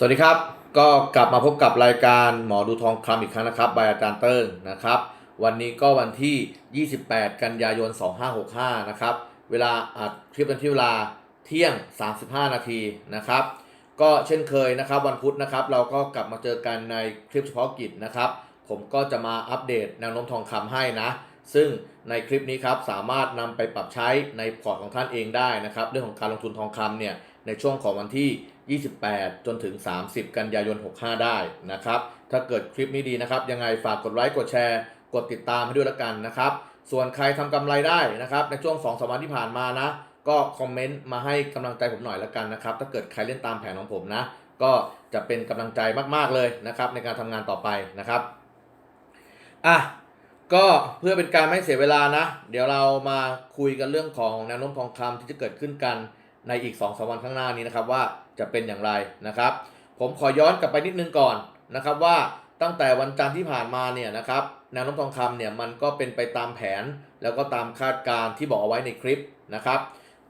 สวัสดีครับ ก็กลับมาพบกับรายการหมอดูทองคำอีกครั้งนะครับบายอาจารย์เติ้งนะครับ วันนี้ก็วันที่ 28 กันยายน 2565 นะครับ เวลาอัดคลิปกันที่เวลาเที่ยง 35 นาทีนะครับ ก็เช่นเคยนะครับวันพุธนะครับ เราก็กลับมาเจอกันในคลิปเฉพาะกิจนะครับ ผมก็จะมาอัปเดตแนวโน้มทองคำให้นะ ซึ่ง ในคลิปนี้ครับสามารถนำไปปรับใช้ในพอร์ตของท่านเองได้นะครับ เรื่องของการลงทุนทองคำเนี่ยในช่วงของวันที่ 28 จนถึง 30 กันยายน 65 ได้นะครับ ถ้าเกิดคลิปนี้ดีนะครับ ยังไงฝากกดไลค์กดแชร์ กดติดตามให้ด้วยละกันนะครับ ส่วนใครทำกำไรได้นะครับ ในช่วง 2 สัปดาห์ที่ผ่านมานะ ก็คอมเมนต์มาให้กำลังใจผมหน่อยละกันนะครับ ถ้าเกิดใครเล่นตามแผนของผมนะ ก็จะเป็นกำลังใจมากๆเลยนะครับในการทำงานต่อไปนะครับอะ ก็เพื่อเป็นการไม่เสียเวลานะ เดี๋ยวเรามาคุยกันเรื่องของแนวโน้มทองคำที่จะเกิดขึ้นกันในอีก2อสวันข้างหน้านี้นะครับว่าจะเป็นอย่างไรนะครับ ผมขอย้อนกลับไปนิดนึงก่อนนะครับว่าตั้งแต่วันจันทร์ที่ผ่านมาเนี่ยนะครับแนวโน้มทองคำเนี่ยมันก็เป็นไปตามแผนแล้วก็ตามคาดการณ์ที่บอกเอาไว้ในคลิปนะครับ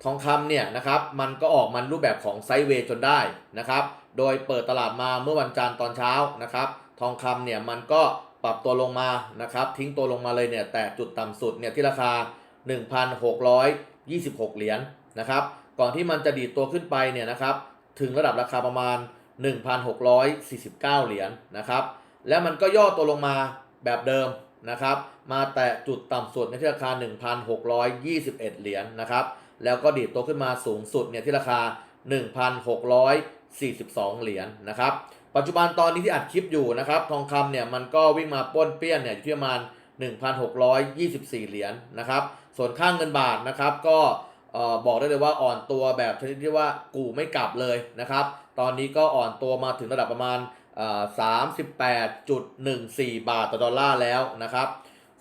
ทองคำเนี่ยนะครับมันก็ออกมันรูปแบบของไซด์เวย์จนได้นะครับ โดยเปิดตลาดมาเมื่อวันจันทร์ตอนเช้านะครับ ทองคำเนี่ยมันก็ ปรับตัวลงมานะครับ ทิ้งตัวลงมาเลยเนี่ย แต่จุดต่ำสุดเนี่ยที่ราคา 1,626 เหรียญนะครับ ก่อนที่มันจะดีดตัวขึ้นไปเนี่ยนะครับ ถึงระดับราคาประมาณ 1,649 เหรียญนะครับ แล้วมันก็ย่อตัวลงมาแบบเดิมนะครับ มาแตะจุดต่ำสุดในที่ราคา 1,621 เหรียญนะครับ แล้วก็ดีดตัวขึ้นมาสูงสุดเนี่ยที่ราคา 1,642 เหรียญนะครับ ปัจจุบันตอนนี้ที่อัดคลิปอยู่นะครับ ทองคำเนี่ยมันก็วิ่งมาป้นเปี้ยนเนี่ยอยู่ที่ประมาณ 1,624 เหรียญนะครับ ส่วนค่างเงินบาทนะครับก็บอกได้เลยว่าอ่อนตัวแบบชนิดที่ว่ากูไม่กลับเลยนะครับ ตอนนี้ก็อ่อนตัวมาถึงระดับประมาณเอ่อ38.14 บาทต่อดอลลาร์แล้วนะครับ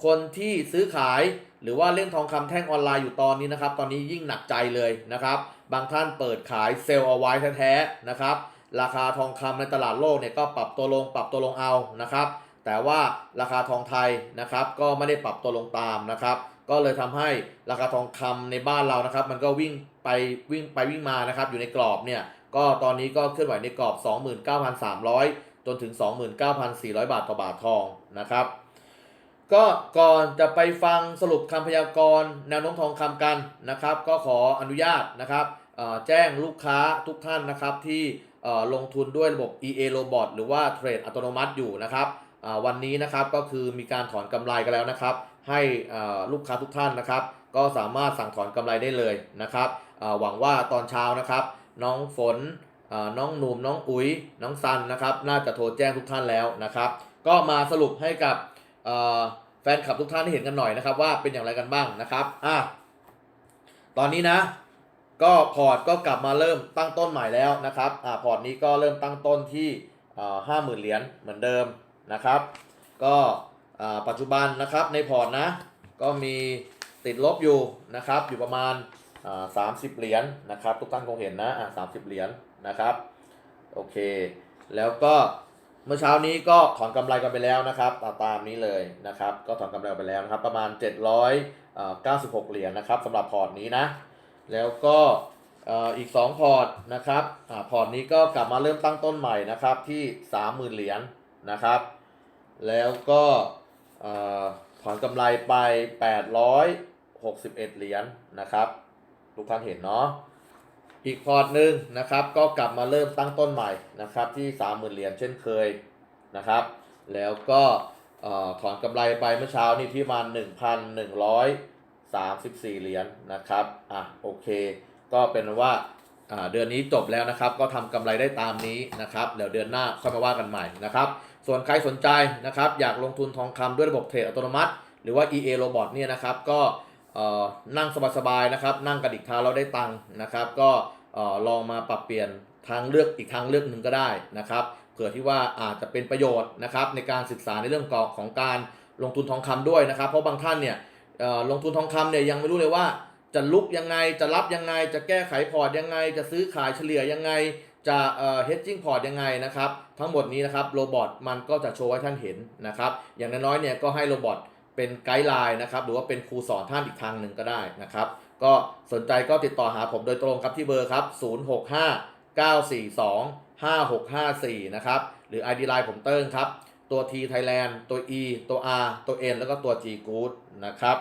คนที่ซื้อขายหรือว่าเล่นทองคำแท่งออนไลน์อยู่ตอนนี้นะครับ ตอนนี้ยิ่งหนักใจเลยนะครับ บางท่านเปิดขายเซลล์เอาไว้แท้ๆนะครับ ราคาทองคำในตลาดโลกเนี่ยก็ปรับตัวลงปรับตัวลงเอานะครับ แต่ว่าราคาทองไทยนะครับ ก็ไม่ได้ปรับตัวลงตามนะครับ ก็เลยทำให้ราคาทองคำในบ้านเรานะครับ มันก็วิ่งไปวิ่งไปวิ่งมานะครับ อยู่ในกรอบเนี่ยก็ตอนนี้ก็เคลื่อนไหวในกรอบ 29,300 จนถึง 29,400 บาทต่อบาททองนะครับ ก็ก่อนจะไปฟังสรุปคำพยากรณ์แนวโน้มทองคำกันนะครับ ก็ขออนุญาตนะครับแจ้งลูกค้าทุกท่านนะครับที่ ลงทุนด้วยระบบ EA Robot หรือว่าเทรดอัตโนมัติอยู่นะครับวันนี้นะครับก็คือมีการถอนกำไรกันแล้วนะครับ ให้ลูกค้าทุกท่านนะครับ ก็สามารถสั่งถอนกำไรได้เลยนะครับหวังว่าตอนเช้านะครับ น้องฝนน้องหนุ่มน้องอุ๋ยน้องซันนะครับ น่าจะโทรแจ้งทุกท่านแล้วนะครับ ก็มาสรุปให้กับแฟนคลับทุกท่านได้เห็นกันหน่อยนะครับ ว่าเป็นอย่างไรกันบ้างนะครับอะตอนนี้นะ ก็พอร์ตก็กลับมาเริ่มตั้งต้นใหม่แล้วนะครับอ่าพอร์ตนี้ก็เริ่มตั้งต้นที่ห้าหมื่นเหรียญเหมือนเดิมนะครับ ก็ปัจจุบันนะครับในพอร์ตนะก็มีติดลบอยู่นะครับอยู่ประมาณสามสิบเหรียญนะครับทุกท่านคงเห็นนะสามสิบเหรียญนะครับโอเค แล้วก็เมื่อเช้านี้ก็ถอนกำไรกันไปแล้วนะครับตาตามนี้เลยนะครับ ก็ถอนกำไรไปแล้วนะครับประมาณ 796 เหรียญนะครับสำหรับพอร์ตนี้นะ แล้วก็อีก 2 พอร์ตนะครับอพอร์ตนี้ก็กลับมาเริ่มตั้งต้นใหม่นะครับที่ 30,000 เหรียญนนะครับ แล้วก็ถอนกำไรไป 861 เหรียญนนะครับทุกท่านเห็นเนาะอีกพอร์ตหนึ่งนะครับ ก็กลับมาเริ่มตั้งต้นใหม่นะครับที่ 30,000 เหรียญเช่นเคยนะครับ แล้วก็ถอนกำไรไปเมื่อเช้านี้ที่มา1,100 34 เหรียญนนะครับ อะโอเค ก็เป็นว่าเดือนนี้จบแล้วนะครับ ก็ทำกำไรได้ตามนี้นะครับ เดี๋ยวเดือนหน้าค่อยมาว่ากันใหม่นะครับ ส่วนใครสนใจนะครับ อยากลงทุนทองคำด้วยระบบเทรดอัตโนมัติ หรือว่า EA Robot เนี่ยนะครับ ก็นั่งสบายๆนะครับ นั่งกระดิกเท้าแล้วได้ตังค์นะครับ ก็ลองมาปรับเปลี่ยนทางเลือกอีกทางเลือกหนึ่งก็ได้นะครับ เผื่อที่ว่าอาจจะเป็นประโยชน์นะครับในการศึกษาในเรื่องกอของการลงทุนทองคำด้วยนะครับ เพราะบางท่านเนี่ย ลงทุนทองคำเนี่ยยังไม่รู้เลยว่า จะลุกยังไงจะรับยังไง จะแก้ไขพอร์ตยังไง จะซื้อขายเฉลี่ยยังไง จะเอ่อ hedging port ยังไงนะครับทั้งหมดนี้นะครับโรบอทมันก็จะโชว์ให้ท่านเห็นนะครับอย่างน้อยๆเนี่ยก็ให้โรบอทเป็นไกด์ไลน์นะครับหรือว่าเป็นครูสอนท่านอีกทางหนึ่งก็ได้นะครับก็สนใจก็ติดต่อหาผมโดยตรงครับที่เบอร์ครับ 065 942 5654 นะครับ หรือ ID Line ผมเติ้งครับ ตัว T Thailand ตัว E ตัว R ตัว N แล้วก็ตัว G Good นะครับ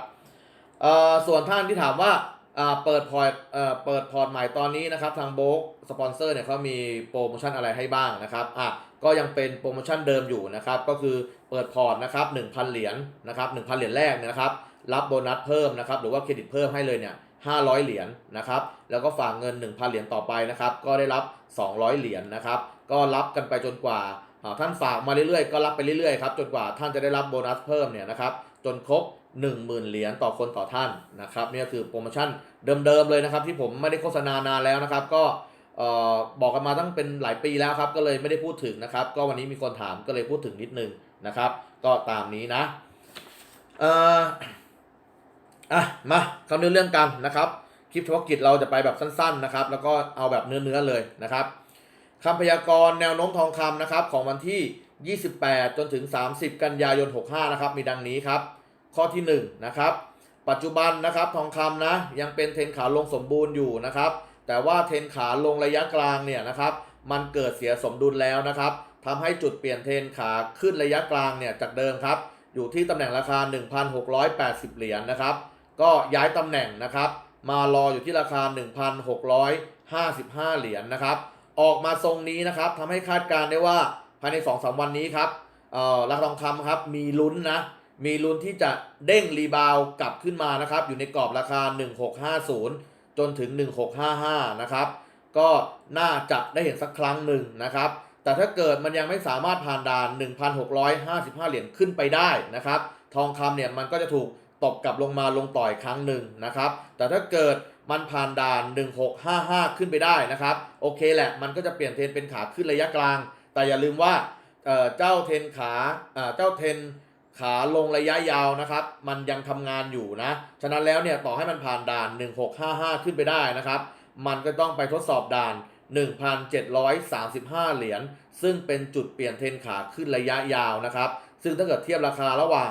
เออส่วนท่านที่ถามว่าอ่าเปิดพอร์ตเออเปิดพอร์ตใหม่ตอนนี้นะครับ ทางโบกสปอนเซอร์เนี่ยเขามีโปรโมชั่นอะไรให้บ้างนะครับอะก็ยังเป็นโปรโมชั่นเดิมอยู่นะครับ ก็คือเปิดพอร์ตนะครับ1,000 เหรียญนะครับ1,000 เหรียญแรกเนี่ยนะครับ รับโบนัสเพิ่มนะครับ หรือว่าเครดิตเพิ่มให้เลยเนี่ย500 เหรียญนะครับ แล้วก็ฝากเงิน 1,000 เหรียญต่อไปนะครับ ก็ได้รับ 200 เหรียญนะครับ ก็รับกันไปจนกว่า ท่านฝากมาเรื่อยๆ ก็รับไปเรื่อยๆครับจนกว่าท่านจะได้รับโบนัสเพิ่มเนี่ยนะครับจนครบ 10,000 เหรียญต่อคนต่อท่านนะครับนี่ก็คือโปรโมชั่นเดิมๆเลยนะครับ ที่ผมไม่ได้โฆษณานานแล้วนะครับ ก็เออบอกกันมาตั้งเป็นหลายปีแล้วครับ ก็เลยไม่ได้พูดถึงนะครับ ก็วันนี้มีคนถามก็เลยพูดถึงนิดนึงนะครับ ก็ตามนี้นะเอ่ออะมาเข้าเนื้อเรื่องกันนะครับ คลิปเฉพาะกิจเราจะไปแบบสั้น ๆนะครับ แล้วก็เอาแบบเนื้อๆเลยนะครับ คำพยากรณ์แนวโน้มทองคำนะครับของวันที่ 28 จนถึง 30 กันยายน 65 นะครับ มีดังนี้ครับ ข้อที่ 1 นะครับ ปัจจุบันนะครับทองคำนะยังเป็นเทนขาลงสมบูรณ์อยู่นะครับ แต่ว่าเทนขาลงระยะกลางเนี่ยนะครับ มันเกิดเสียสมดุลแล้วนะครับทำให้จุดเปลี่ยนเทนขาขึ้นระยะกลางเนี่ยจากเดิมครับ อยู่ที่ตำแหน่งราคา 1,680 เหรียญนะครับ ก็ย้ายตำแหน่งนะครับ มารออยู่ที่ราคา 1,655 เหรียญนะครับ ออกมาทรงนี้นะครับทำให้คาดการณ์ได้ว่าภายใน2-3วันนี้ครับอ่อราคาทองคำครับมีลุ้นนะมีลุ้นที่จะเด้งรีบาวกลับขึ้นมานะครับ อยู่ในกรอบราคา 1650 จนถึง 1655 นะครับ ก็น่าจะได้เห็นสักครั้งหนึ่งนะครับ แต่ถ้าเกิดมันยังไม่สามารถผ่านด่าน 1,655 เหรียญขึ้นไปได้นะครับ ทองคำเนี่ยมันก็จะถูก ตบกลับลงมาลงต่อยครั้งหนึ่งนะครับ แต่ถ้าเกิดมันผ่านด่าน 1655 ขึ้นไปได้นะครับ โอเคแหละ มันก็จะเปลี่ยนเทนเป็นขาขึ้นระยะกลาง แต่อย่าลืมว่าเจ้าเทนขาเจ้าเทนขาลงระยะยาวนะครับ มันยังทำงานอยู่นะ ฉะนั้นแล้วเนี่ยต่อให้มันผ่านด่าน 1655 ขึ้นไปได้นะครับ มันก็ต้องไปทดสอบด่าน 1,735 เหรียญ ซึ่งเป็นจุดเปลี่ยนเทนขาขึ้นระยะยาวนะครับ ซึ่งถ้าเกิดเทียบราคาระหว่าง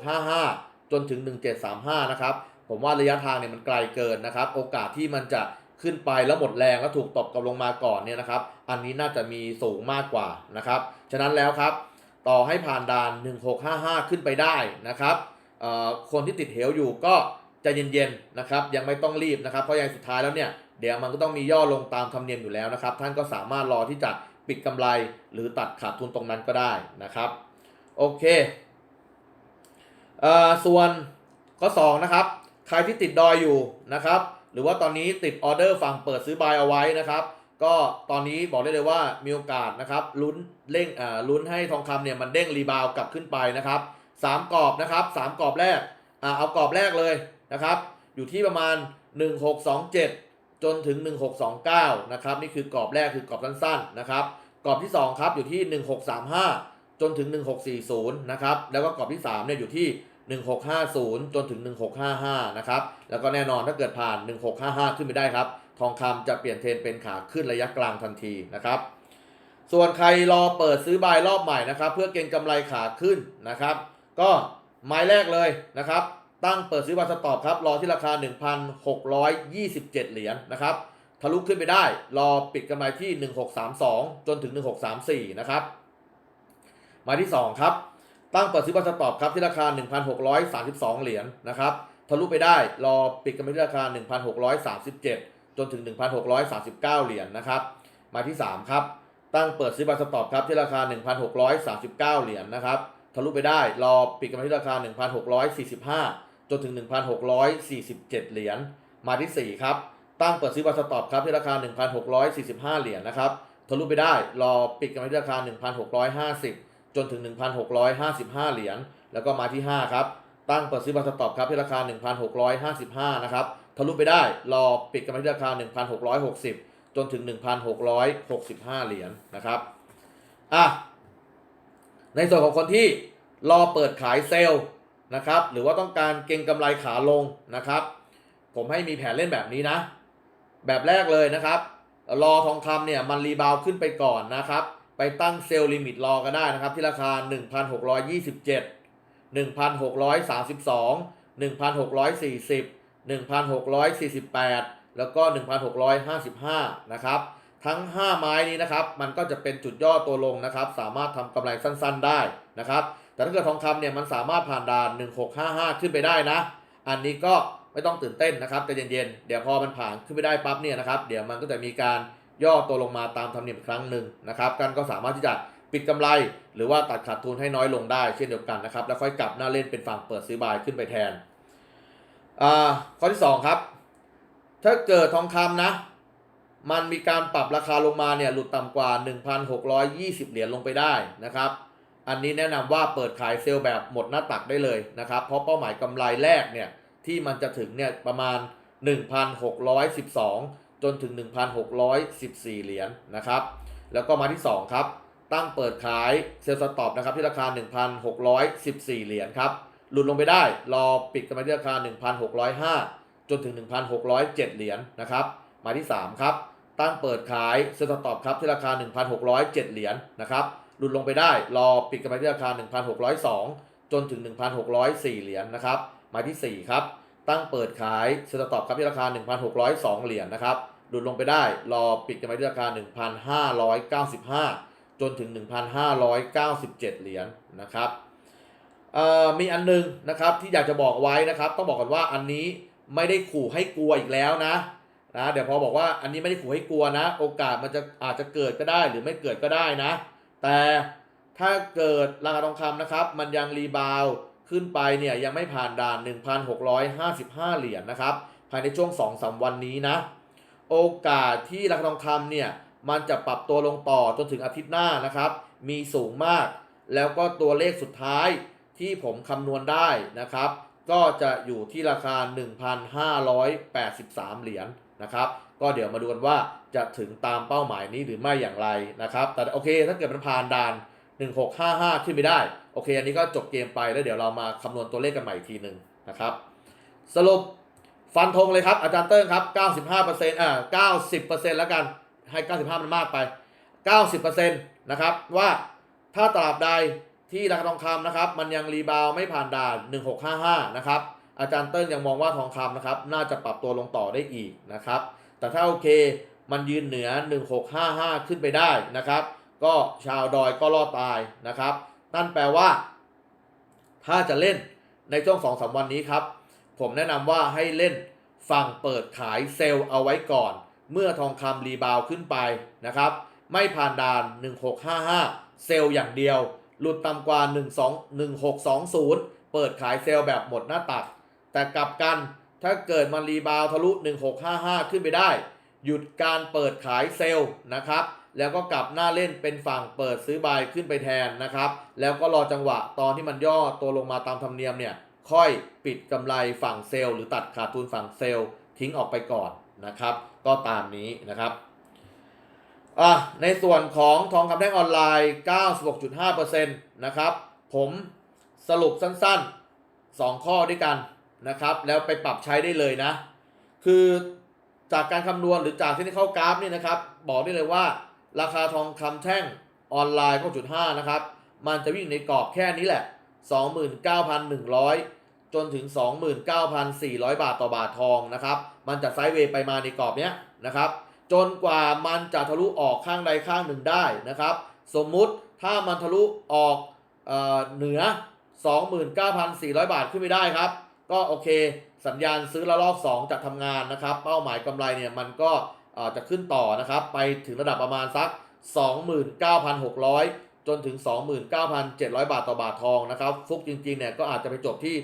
1655 จนถึง 1735 นะครับ ผมว่าระยะทางเนี่ยมันไกลเกินนะครับ โอกาสที่มันจะขึ้นไปแล้วหมดแรงแล้วถูกตบกลับลงมาก่อนเนี่ยนะครับ อันนี้น่าจะมีสูงมากกว่านะครับ ฉะนั้นแล้วครับ ต่อให้ผ่านด่าน 1655 ขึ้นไปได้นะครับเอ่อคนที่ติดเหวอยู่ก็ใจะเย็นๆนะครับ ยังไม่ต้องรีบนะครับ เพราะยังสุดท้ายแล้วเนี่ยเดี๋ยวมันก็ต้องมีย่อลงตามธรรมเนียมอยู่แล้วนะครับ ท่านก็สามารถรอที่จะปิดกำไรหรือตัดขาดทุนตรงนั้นก็ได้นะครับ โอเค เอ่อส่วนข้อ2นะครับ ใครที่ติดดอยอยู่นะครับ หรือว่าตอนนี้ติดออเดอร์ฝั่งเปิดซื้อบายเอาไว้นะครับ ก็ตอนนี้บอกได้เลยว่ามีโอกาสนะครับลุ้นเร่งอ่าลุ้นให้ทองคำเนี่ยมันเด้งรีบาวกลับขึ้นไปนะครับสามกรอบนะครับสามกรอบแรกอ่าเอากรอบแรกเลยนะครับ อยู่ที่ประมาณ 1627 จนถึง 1629นะครับนี่คือกรอบแรกคือกรอบสั้นๆนะครับกรอบที่2ครับอยู่ที่ 1635 จนถึง 1640นะครับแล้วก็กรอบที่3เนี่ยอยู่ที่ 1650 จนถึง 1655 นะครับ แล้วก็แน่นอนถ้าเกิดผ่าน 1655 ขึ้นไปได้ครับ ทองคำจะเปลี่ยนเทรนเป็นขาขึ้นระยะกลางทันทีนะครับ ส่วนใครรอเปิดซื้อบายรอบใหม่นะครับ เพื่อเก็งกำไรขาขึ้นนะครับ ก็ไม้แรกเลยนะครับ ตั้งเปิดซื้อบายสต็อปครับ รอที่ราคา 1,627 เหรียญนะครับ ทะลุขึ้นไปได้ รอปิดกำไรที่ 1632 จนถึง 1634 นะครับ มาที่ 2 ครับ ตั้งเปิดซื้อบายสต็อปครับที่ราคา 1,632 เหรียญนะครับทะลุไปได้รอปิดกำไรที่ราคา 1,637 จนถึง 1,639 เหรียญนะครับ มาที่ 3 ครับ ตั้งเปิดซื้อบายสต็อปครับที่ราคา 1,639 เหรียญนะครับทะลุไปได้รอปิดกำไรที่ราคา 1,645 จนถึง 1,647 เหรียญมาที่ 4 ครับ ตั้งเปิดซื้อบายสต็อปครับที่ราคา 1,645 เหรียญนะครับทะลุไปได้รอปิดกำไรที่ราคา 1,650 จนถึง 1,655 เหรียญ แล้วก็มาที่ 5 ครับ ตั้งเปิดซื้อบายสต็อปครับที่ราคา 1,655 นะครับ ทะลุไปได้ รอปิดกำไรที่ราคา 1,660 จนถึง 1,665 เหรียญนะครับ อะ ในส่วนของคนที่รอเปิดขายเซลล์นะครับ หรือว่าต้องการเก็งกำไรขาลงนะครับ ผมให้มีแผนเล่นแบบนี้นะ แบบแรกเลยนะครับ รอทองคำเนี่ยมันรีบาวขึ้นไปก่อนนะครับ ไปตั้งเซลล์ลิมิตรอก็ได้นะครับ ที่ราคา 1,627 1,632 1,640 1,648 แล้วก็ 1,655 นะครับ ทั้ง 5 ไม้นี้นะครับ มันก็จะเป็นจุดย่อตัวลงนะครับ สามารถทำกำไรสั้นๆได้นะครับ แต่ถ้าเกิดทองคำเนี่ยมันสามารถผ่านด่าน 1655 ขึ้นไปได้นะ อันนี้ก็ไม่ต้องตื่นเต้นนะครับใจเย็นๆ เดี๋ยวพอมันผ่านขึ้นไปได้ปั๊บเนี่ยนะครับ เดี๋ยวมันก็จะมีการ ย่อตัวลงมาตามธรรมเนียมครั้งหนึ่งนะครับกันก็สามารถที่จะปิดกำไรหรือว่าตัดขาดทุนให้น้อยลงได้เช่นเดียวกันนะครับ แล้วค่อยกลับหน้าเล่นเป็นฝั่งเปิดซื้อบายขึ้นไปแทนอ่าข้อที่ 2 ครับ ถ้าเกิดทองคำนะ มันมีการปรับราคาลงมาเนี่ยหลุดต่ำกว่า 1,620 เหรียญลงไปได้นะครับ อันนี้แนะนำว่าเปิดขายเซลล์แบบหมดหน้าตักได้เลยนะครับ เพราะเป้าหมายกำไรแรกเนี่ยที่มันจะถึงเนี่ยประมาณ 1,612 จนถึง 1,614 เหรียญนะครับ แล้วก็มาที่ 2 ครับ ตั้งเปิดขายเซลล์สต็อปนะครับที่ราคา 1,614 เหรียญครับ หลุดลงไปได้ รอปิดกันมาที่ราคา 1,605 จนถึง 1,607 เหรียญนะครับ มาที่ 3 ครับ ตั้งเปิดขายเซลล์สต็อปครับที่ราคา 1,607 เหรียญนะครับ หลุดลงไปได้ รอปิดกันมาที่ราคา 1,602 จนถึง 1,604 เหรียญนะครับ มาที่ 4 ครับ ตั้งเปิดขายเซตต็อปครับที่ราคา 1,602 เหรียญนะครับหลุดลงไปได้รอปิดกันไปที่ราคา 1,595 จนถึง 1,597 เหรียญนะครับมีอันหนึงนะครับที่อยากจะบอกไว้นะครับต้องบอกก่อนว่าอันนี้ไม่ได้ขู่ให้กลัวอีกแล้วนะนะเดี๋ยวพอบอกว่าอันนี้ไม่ได้ขู่ให้กลัวนะ โอกาสมันจะอาจจะเกิดก็ได้หรือไม่เกิดก็ได้นะ แต่ถ้าเกิดราคาทองคำนะครับ มันยังรีบาว ขึ้นไปเนี่ยยังไม่ผ่านด่าน 1,655 เหรียญนะครับ ภายในช่วง 2-3 วันนี้นะ โอกาสที่ราคาทองคำเนี่ยมันจะปรับตัวลงต่อจนถึงอาทิตย์หน้านะครับ มีสูงมาก แล้วก็ตัวเลขสุดท้ายที่ผมคำนวณได้นะครับ ก็จะอยู่ที่ราคา 1,583 เหรียญนะครับ ก็เดี๋ยวมาดูกันว่าจะถึงตามเป้าหมายนี้หรือไม่อย่างไรนะครับ แต่โอเคถ้าเกิดมันผ่านด่าน 1655 ขึ้นไปได้ โอเค อันนี้ก็จบเกมไปแล้วเดี๋ยวเรามาคำนวณตัวเลขกันใหม่อีกทีหนึ่งนะครับ สรุปฟันธงเลยครับ อาจารย์เติ้งครับ 95%อ่า90%แล้วกัน ให้ 95 มันมากไป 90%นะครับ ว่าถ้าตราบใดที่ราคาทองคำนะครับ มันยังรีบาวไม่ผ่านด่าน 1655 นะครับ อาจารย์เติ้งยังมองว่าทองคำนะครับ น่าจะปรับตัวลงต่อได้อีกนะครับ แต่ถ้าโอเค มันยืนเหนือ 1655 ขึ้นไปได้นะครับ ก็ชาวดอยก็รอดตายนะครับ นั่นแปลว่า ถ้าจะเล่นในช่วงสองสามวันนี้ครับ ผมแนะนำว่าให้เล่นฝั่งเปิดขายเซลล์เอาไว้ก่อน เมื่อทองคำรีบาวขึ้นไปนะครับ ไม่ผ่านด่าน 1655 เซลล์อย่างเดียว หลุดต่ำกว่า 12 1620 เปิดขายเซลล์แบบหมดหน้าตัก แต่กลับกันถ้าเกิดมันรีบาวทะลุ 1655 ขึ้นไปได้ หยุดการเปิดขายเซลล์นะครับ แล้วก็กลับหน้าเล่นเป็นฝั่งเปิดซื้อบายขึ้นไปแทนนะครับ แล้วก็รอจังหวะตอนที่มันย่อตัวลงมาตามธรรมเนียมเนี่ย ค่อยปิดกำไรฝั่งเซลล์หรือตัดขาดทุนฝั่งเซลล์ทิ้งออกไปก่อนนะครับ ก็ตามนี้นะครับอะในส่วนของทองคำแท่งออนไลน์ 96.5%นะครับ ผมสรุปสั้นๆ 2 ข้อด้วยกันนะครับ แล้วไปปรับใช้ได้เลยนะ คือจากการคำนวณหรือจากที่นี่เข้ากราฟนี่นะครับ บอกได้เลยว่า ราคาทองคำแท่งออนไลน์9.5นะครับ มันจะวิ่งในกรอบแค่นี้แหละ 29,100 จนถึง 29,400 บาทต่อบาททองนะครับ มันจะไซด์เวย์ไปมาในกรอบเนี้ยนะครับ จนกว่ามันจะทะลุออกข้างใดข้างหนึ่งได้นะครับ สมมุติถ้ามันทะลุออกเออเหนือ 29,400 บาทขึ้นไปได้ครับ ก็โอเค สัญญาณซื้อระลอก 2 จะทำงานนะครับ เป้าหมายกำไรเนี่ยมันก็จะขึ้นต่อนะครับ ไปถึงระดับประมาณสัก 29,600 จนถึง 29,700 บาทต่อบาททองนะครับ ฟุกจริงๆเนี่ยก็อาจจะไปจบที่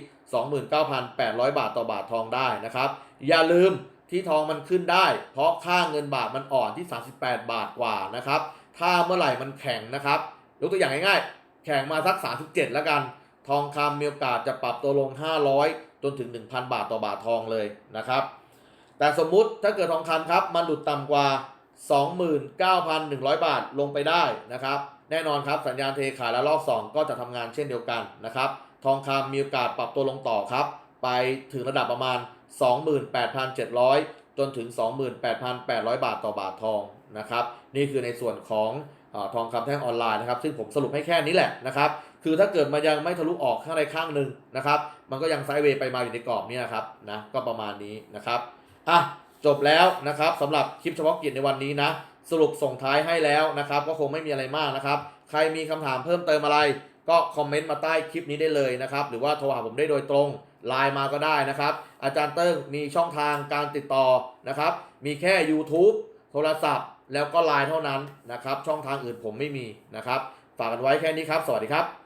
29,800 บาทต่อบาททองได้นะครับ อย่าลืมที่ทองมันขึ้นได้ เพราะค่าเงินบาทมันอ่อนที่ 38 บาทกว่านะครับ ถ้าเมื่อไหร่มันแข็งนะครับยกตัวอย่างง่ายๆ แข็งมาสัก 37 แล้วกัน ทองคำมีโอกาสจะปรับตัวลง 500 จนถึง 1,000 บาทต่อบาททองเลยนะครับ แต่สมมุติถ้าเกิดทองคำครับ มันหลุดต่ำกว่า 29,100 บาทลงไปได้นะครับ แน่นอนครับสัญญาณเทขายและลอก 2 ก็จะทำงานเช่นเดียวกันนะครับ ทองคำมีโอกาสปรับตัวลงต่อครับ ไปถึงระดับประมาณ 28,700 จนถึง 28,800 บาทต่อบาททองนะครับ นี่คือในส่วนของอทองคำแท่งออนไลน์นะครับ ซึ่งผมสรุปให้แค่นี้แหละนะครับ คือถ้าเกิดมันยังไม่ทะลุออกข้างใดข้างหนึ่งนะครับ มันก็ยังไซด์เวย์ไปมาอยู่ในกรอบนี้ครับนะ ก็ประมาณนี้นะครับ อะจบแล้วนะครับสำหรับคลิปเฉพาะกิจในวันนี้นะ สรุปส่งท้ายให้แล้วนะครับ ก็คงไม่มีอะไรมากนะครับ ใครมีคำถามเพิ่มเติมอะไร ก็คอมเมนต์มาใต้คลิปนี้ได้เลยนะครับ หรือว่าโทรหาผมได้โดยตรงไลน์มาก็ได้นะครับ อาจารย์เติ้งมีช่องทางการติดต่อนะครับ มีแค่ YouTube โทรศัพท์ แล้วก็ไลน์เท่านั้นนะครับ ช่องทางอื่นผมไม่มีนะครับ ฝากกันไว้แค่นี้ครับ สวัสดีครับ